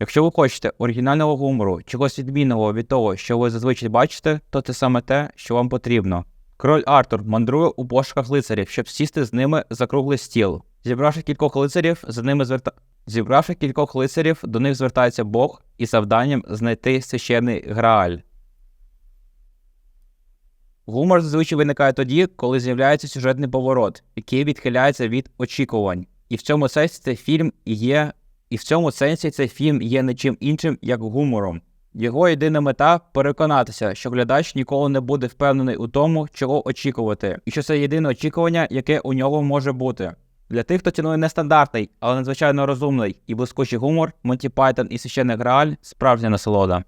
Якщо ви хочете оригінального гумору, чогось відмінного від того, що ви зазвичай бачите, то це саме те, що вам потрібно. Король Артур мандрує у пошуках лицарів, щоб сісти з ними за круглий стіл. Зібравши кількох лицарів, за ними зверта... Зібравши кількох лицарів, до них звертається Бог із завданням знайти священний Грааль. Гумор зазвичай виникає тоді, коли з'являється сюжетний поворот, який відхиляється від очікувань. І в цьому сенсі цей фільм є. І в цьому сенсі цей фільм є не чим іншим, як гумором. Його єдина мета переконатися, що глядач ніколи не буде впевнений у тому, чого очікувати, і що це єдине очікування, яке у нього може бути. Для тих, хто цінує нестандартний, але надзвичайно розумний і блискучий гумор, Монті Пайтон і священний Грааль справжня насолода.